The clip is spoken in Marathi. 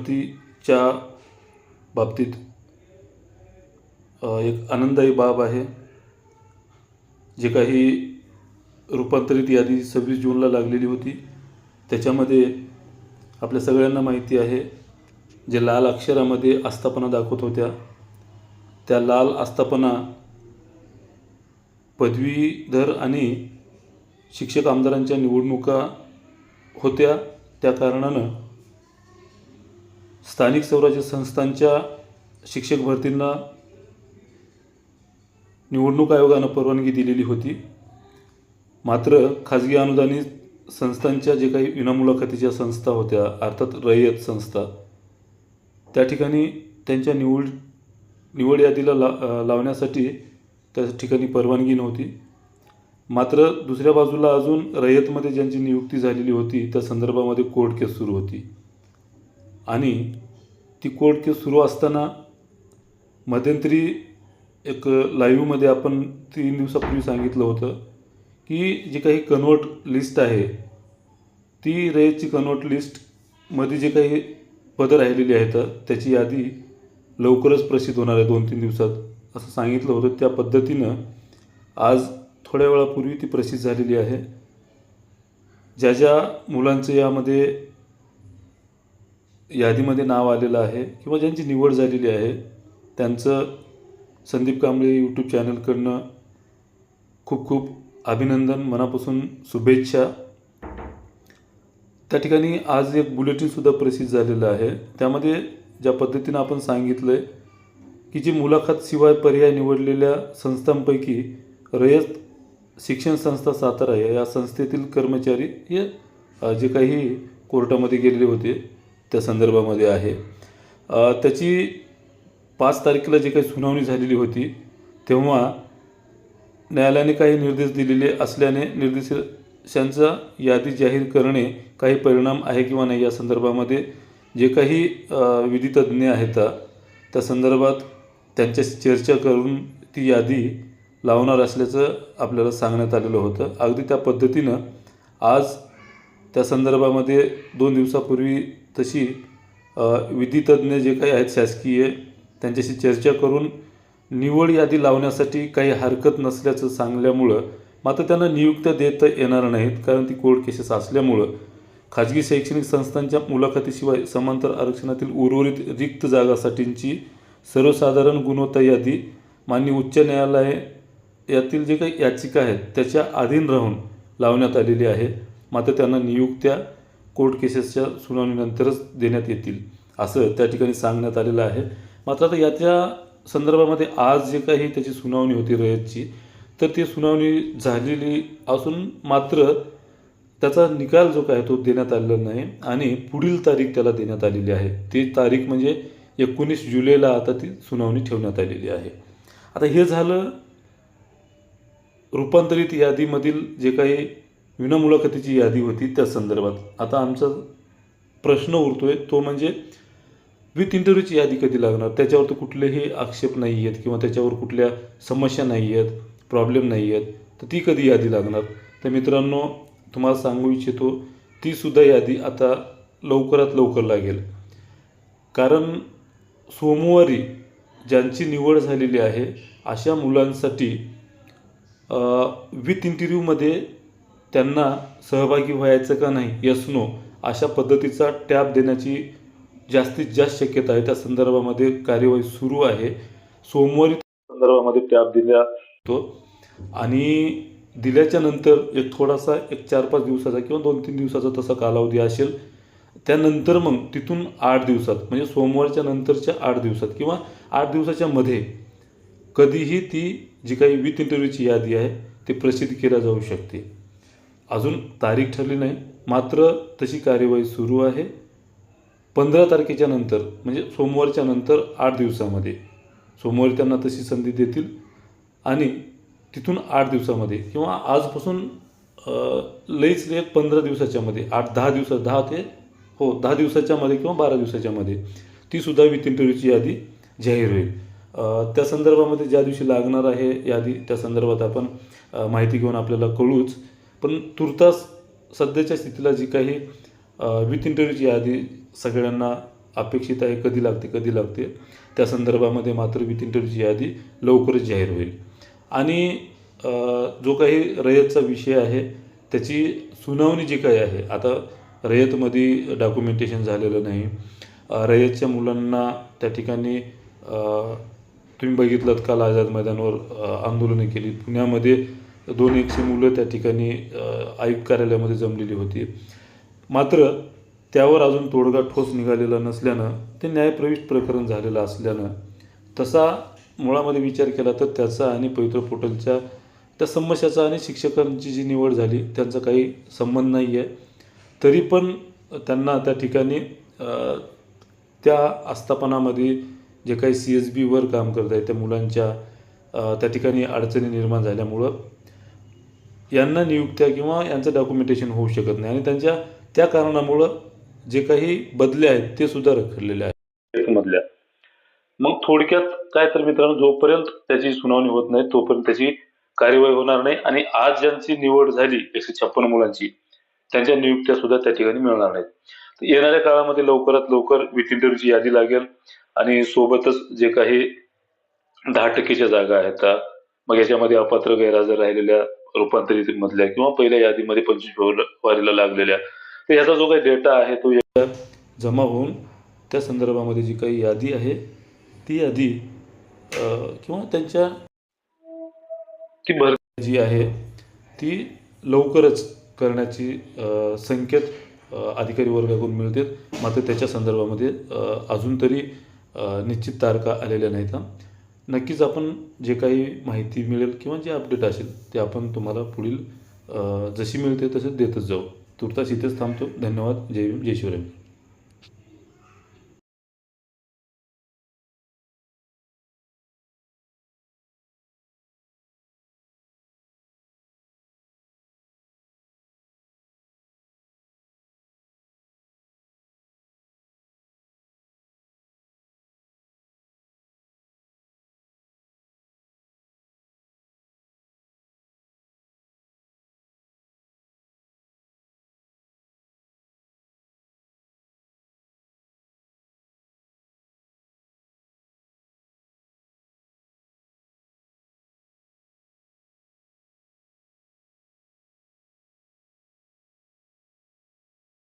भरतीच्या बाबतीत एक आनंददायी बाब आहे. जे काही रूपांतरित यादी सव्वीस जूनला लागलेली होती त्याच्यामध्ये आपल्या सगळ्यांना माहिती आहे जे लाल अक्षरामध्ये आस्थापना दाखवत होत्या. त्या लाल आस्थापना पदवीधर आणि शिक्षक आमदारांच्या निवडणुका होत्या. त्या कारणानं स्थानिक स्वराज्य संस्थांच्या शिक्षक भरतींना निवडणूक आयोगानं परवानगी दिलेली होती. मात्र खाजगी अनुदानित संस्थांच्या जे काही विनामुलाखतीच्या संस्था होत्या अर्थात रयत संस्था त्या ठिकाणी त्यांच्या निवड निवड यादीला ला लावण्यासाठी त्या ठिकाणी परवानगी नव्हती. मात्र दुसऱ्या बाजूला अजून रयतमध्ये ज्यांची नियुक्ती झालेली होती त्या संदर्भामध्ये कोर्ट केस सुरू होती. आणि ती कोर्ट केस सुरू असताना मध्यंतरी एक लाईव्हमध्ये आपण तीन दिवसापूर्वी सांगितलं होतं की जी काही कन्वर्ट लिस्ट आहे ती रयतची कन्वर्ट लिस्टमध्ये जे काही पदं राहिलेली आहेत त्याची यादी लवकरच प्रसिद्ध होणार आहे दोन तीन दिवसात. असं सांगितलं होतं. त्या पद्धतीनं आज थोड्या वेळापूर्वी ती प्रसिद्ध झालेली आहे. ज्या ज्या मुलांचं यामध्ये यादीमध्ये नाव आलेलं आहे किंवा ज्यांची निवड झालेली आहे त्यांचं संदीप कांबळे यूट्यूब चॅनलकडनं खूप खूप अभिनंदन मनापासून शुभेच्छा. त्या ठिकाणी आज एक बुलेटिनसुद्धा प्रसिद्ध झालेलं आहे. त्यामध्ये ज्या पद्धतीनं आपण सांगितलं आहे की जी मुलाखत शिवाय पर्याय निवडलेल्या संस्थांपैकी रयत शिक्षण संस्था सातारा या संस्थेतील कर्मचारी हे जे काही कोर्टामध्ये गेलेले होते त्या संदर्भामध्ये आहे. त्याची पाच तारखेला जी काही सुनावणी झालेली होती तेव्हा न्यायालयाने काही निर्देश दिलेले असल्याने निर्देशांचा यादी जाहीर करणे काही परिणाम आहे किंवा नाही या संदर्भामध्ये जे काही अ, विधितज्ञ आहेत त्या संदर्भात त्यांच्याशी चर्चा करून ती यादी लावणार असल्याचं आपल्याला सांगण्यात आलेलं होतं. अगदी त्या पद्धतीनं आज त्या संदर्भामध्ये दोन दिवसापूर्वी तशी विधितज्ज्ञ जे काही आहेत शासकीय त्यांच्याशी चर्चा करून निवड यादी लावण्यासाठी काही हरकत नसल्याचं सांगल्यामुळं मात्र त्यांना नियुक्त्या देता येणार नाहीत कारण ती कोर्ट केसेस असल्यामुळं. खाजगी शैक्षणिक संस्थांच्या मुलाखतीशिवाय समांतर आरक्षणातील उर्वरित रिक्त जागासाठींची सर्वसाधारण गुणवत्ता यादी मान्य उच्च न्यायालय यातील जे काही याचिका आहेत त्याच्या अधीन राहून लावण्यात आलेली आहे. मात्र त्यांना नियुक्त्या कोर्ट केसेसच्या सुनावणीनंतरच देण्यात येतील असं त्या ठिकाणी सांगण्यात आलेलं आहे. मात्र आता याच्या संदर्भामध्ये आज जे काही त्याची सुनावणी होती रयतची तर ती सुनावणी झालेली असून मात्र त्याचा निकाल जो काय तो देण्यात आलेला नाही आणि पुढील तारीख त्याला देण्यात आलेली आहे. ती तारीख म्हणजे एकोणीस जुलैला आता ती सुनावणी ठेवण्यात आलेली आहे. आता हे झालं रूपांतरित यादीमधील जे काही विनामुलाखतीची यादी होती त्या संदर्भात. आता आमचा प्रश्न उरतो आहे तो म्हणजे विथ इंटरव्ह्यूची यादी कधी लागणार? त्याच्यावर तर कुठलेही आक्षेप नाही आहेत किंवा त्याच्यावर कुठल्या समस्या नाही आहेत प्रॉब्लेम नाही आहेत तर ती कधी यादी लागणार? तर मित्रांनो तुम्हाला सांगू इच्छितो तीसुद्धा यादी आता लवकरात लवकर लागेल. कारण सोमवारी ज्यांची निवड झालेली आहे अशा मुलांसाठी विथ इंटरव्ह्यूमध्ये त्यांना सहभागी व्हायचं का नाही यस नो अशा पद्धतीचा टॅब देण्याची जास्तीत जास्त शक्यता आहे. त्या संदर्भामध्ये कार्यवाही सुरू आहे. सोमवारी संदर्भामध्ये टॅब दिला तो आणि दिल्याच्या नंतर एक थोडासा एक चार पाच दिवसाचा किंवा दोन तीन दिवसाचा तसा कालावधी असेल. त्यानंतर मग तिथून आठ दिवसात म्हणजे सोमवारच्या नंतरच्या आठ दिवसात किंवा आठ दिवसाच्या मध्ये कधीही ती जी काही विथ इंटरव्ह्यूची यादी आहे ती प्रसिद्ध केल्या जाऊ शकते. अजून तारीख ठरली नाही. मात्र तशी कार्यवाही सुरू आहे. पंधरा तारखेच्या नंतर म्हणजे सोमवारच्या नंतर आठ दिवसामध्ये. सोमवारी त्यांना तशी संधी देतील. आणि तिथून आठ दिवसामध्ये किंवा आजपासून लईच लई पंधरा दिवसाच्यामध्ये आठ दहा दिवसात दहा ते हो दहा दिवसाच्यामध्ये किंवा बारा दिवसाच्यामध्ये तीसुद्धा विथ इंटरव्ह्यूची यादी जाहीर होईल. त्या संदर्भामध्ये ज्या दिवशी लागणार आहे यादी त्या संदर्भात आपण माहिती घेऊन आपल्याला कळूच. पण तुर्तास सध्याच्या स्थितीला जी काही विथ इंटरव्ह्यूची यादी सगळ्यांना अपेक्षित आहे कधी लागते कधी लागते त्या संदर्भामध्ये मात्र विथ इंटरव्ह्यूची यादी लवकरच जाहीर होईल. आणि जो काही रयतचा विषय आहे त्याची सुनावणी जी काही आहे आता रयतमध्ये डॉक्युमेंटेशन झालेलं नाही. रयतच्या मुलांना त्या ठिकाणी तुम्ही बघितलं काल आझाद मैदानावर आंदोलनं केली? पुण्यामध्ये दोन एकशे मुलं त्या ठिकाणी आयुक्त कार्यालयामध्ये जमलेली होती. मात्र त्यावर अजून तोडगा ठोस निघालेला नसल्यानं ते न्यायप्रविष्ट प्रकरण झालेलं असल्यानं तसा मुळामध्ये विचार केला तर त्याचा आणि पवित्र पोटलच्या त्या समस्याचा आणि शिक्षकांची जी निवड झाली त्यांचा काही संबंध नाही आहे तरी पण त्यांना त्या ठिकाणी त्या आस्थापनामध्ये जे काही सी एस बीवर काम करत आहे त्या मुलांच्या त्या ठिकाणी अडचणी निर्माण झाल्यामुळं यांना नियुक्त्या किंवा यांचं डॉक्युमेंटेशन होऊ शकत नाही. आणि त्यांच्या त्या कारणामुळं जे काही बदले आहेत ते सुद्धा रखडलेले आहेत. मधल्या. मग थोडक्यात काय तर मित्रांनो जोपर्यंत त्याची सुनावणी होत नाही तोपर्यंत त्याची कार्यवाही होणार नाही आणि आज ज्यांची निवड झाली एकशे छप्पन मुलांची त्यांच्या नियुक्त्या सुद्धा त्या ठिकाणी मिळणार नाहीत. येणाऱ्या काळामध्ये लवकरात लवकर विथ यादी लागेल आणि सोबतच जे काही दहा टक्केच्या जागा आहेत मग याच्यामध्ये अपात्र गैरहजर राहिलेल्या रूपांतरित मधल्या किंवा पहिल्या यादीमध्ये पंचवीस फेब्रुवारीला लागलेल्या. तर याचा जो काही डेटा आहे तो या- जमा होऊन त्या संदर्भामध्ये जी काही यादी आहे ती यादी किंवा त्यांच्या ती भरती जी आहे ती लवकरच करण्याची संकेत अधिकारी वर्गाकडून मिळते मात्र त्याच्या संदर्भामध्ये अजून तरी निश्चित तारखा आलेल्या नाहीत. नक्कीच आपण जे काही माहिती मिळेल किंवा जे अपडेट असेल ते आपण तुम्हाला पुढील जशी मिळते तसं देतच जाऊ. तुर्तास इथेच थांबतो. धन्यवाद. जय भीम. जय शिवराय.